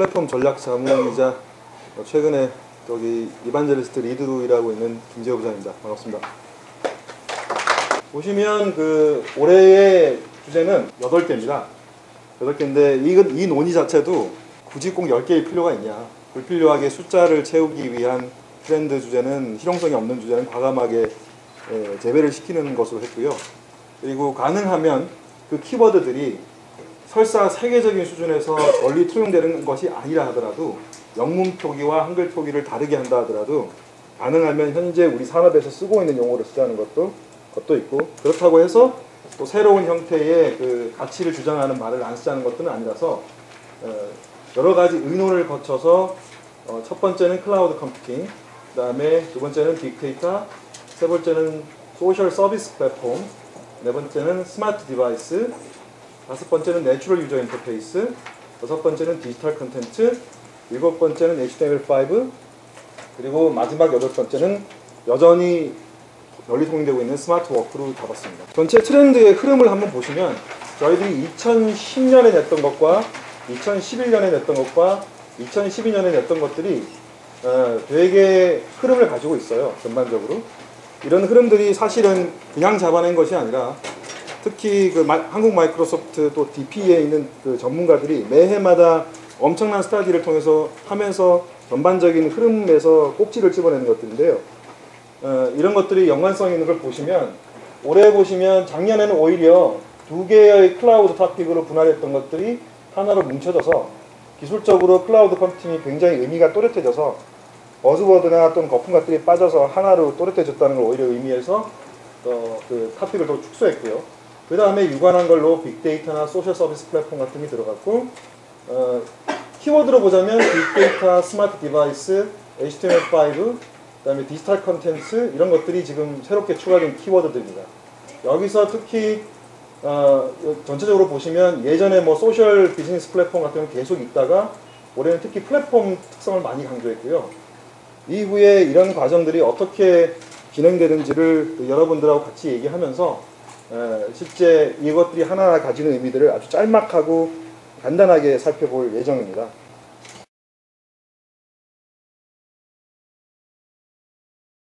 플랫폼 전략 자문이자 어, 최근에 저기 이반젤리스트 리드로 일하고 있는 김재호 부장입니다. 반갑습니다. 보시면 그 올해의 주제는 8개입니다. 8개인데 이, 이 논의 자체도 굳이 꼭 10개일 필요가 있냐. 불필요하게 숫자를 채우기 위한 트렌드 주제는 실용성이 없는 주제는 과감하게 예, 제외를 시키는 것으로 했고요. 그리고 가능하면 그 키워드들이 설사 세계적인 수준에서 널리 통용되는 것이 아니라 하더라도 영문 표기와 한글 표기를 다르게 한다 하더라도 가능하면 현재 우리 산업에서 쓰고 있는 용어를 쓰자는 것도 것도 있고 그렇다고 해서 또 새로운 형태의 그 가치를 주장하는 말을 안 쓰자는 것들은 아니라서 어, 여러 가지 의논을 거쳐서 어, 첫 번째는 클라우드 컴퓨팅, 그다음에 두 번째는 빅데이터, 세 번째는 소셜 서비스 플랫폼, 네 번째는 스마트 디바이스, 다섯 번째는 내추럴 유저 인터페이스, 여섯 번째는 디지털 컨텐츠, 일곱 번째는 HTML5, 그리고 마지막 여덟 번째는 여전히 널리 통용되고 있는 스마트 워크로 잡았습니다. 전체 트렌드의 흐름을 한번 보시면 저희들이 2010년에 냈던 것과 2011년에 냈던 것과 2012년에 냈던 것들이 어, 되게 흐름을 가지고 있어요. 전반적으로. 이런 흐름들이 사실은 그냥 잡아낸 것이 아니라 특히 그 마- 한국 마이크로소프트 또 DP에 있는 그 전문가들이 매해마다 엄청난 스타디를 통해서 하면서 전반적인 흐름에서 꼭지를 집어내는 것들인데요. 어, 이런 것들이 연관성 있는 걸 보시면 올해 보시면 작년에는 오히려 두 개의 클라우드 토픽으로 분할했던 것들이 하나로 뭉쳐져서 기술적으로 클라우드 컴퓨팅이 굉장히 의미가 또렷해져서 버즈워드나 또는 거품 것들이 빠져서 하나로 또렷해졌다는 걸 오히려 의미해서 어, 그 토픽을 더 축소했고요. 그 다음에 유관한 걸로 빅데이터나 소셜 서비스 플랫폼 같은 게 들어갔고 어, 키워드로 보자면 빅데이터, 스마트 디바이스, HTML5, 그다음에 디지털 컨텐츠 이런 것들이 지금 새롭게 추가된 키워드들입니다. 여기서 특히 어, 전체적으로 보시면 예전에 뭐 소셜 비즈니스 플랫폼 같은 건 계속 있다가 올해는 특히 플랫폼 특성을 많이 강조했고요. 이후에 이런 과정들이 어떻게 진행되는지를 여러분들하고 같이 얘기하면서 에, 실제 이것들이 하나하나 가지는 의미들을 아주 짤막하고 간단하게 살펴볼 예정입니다.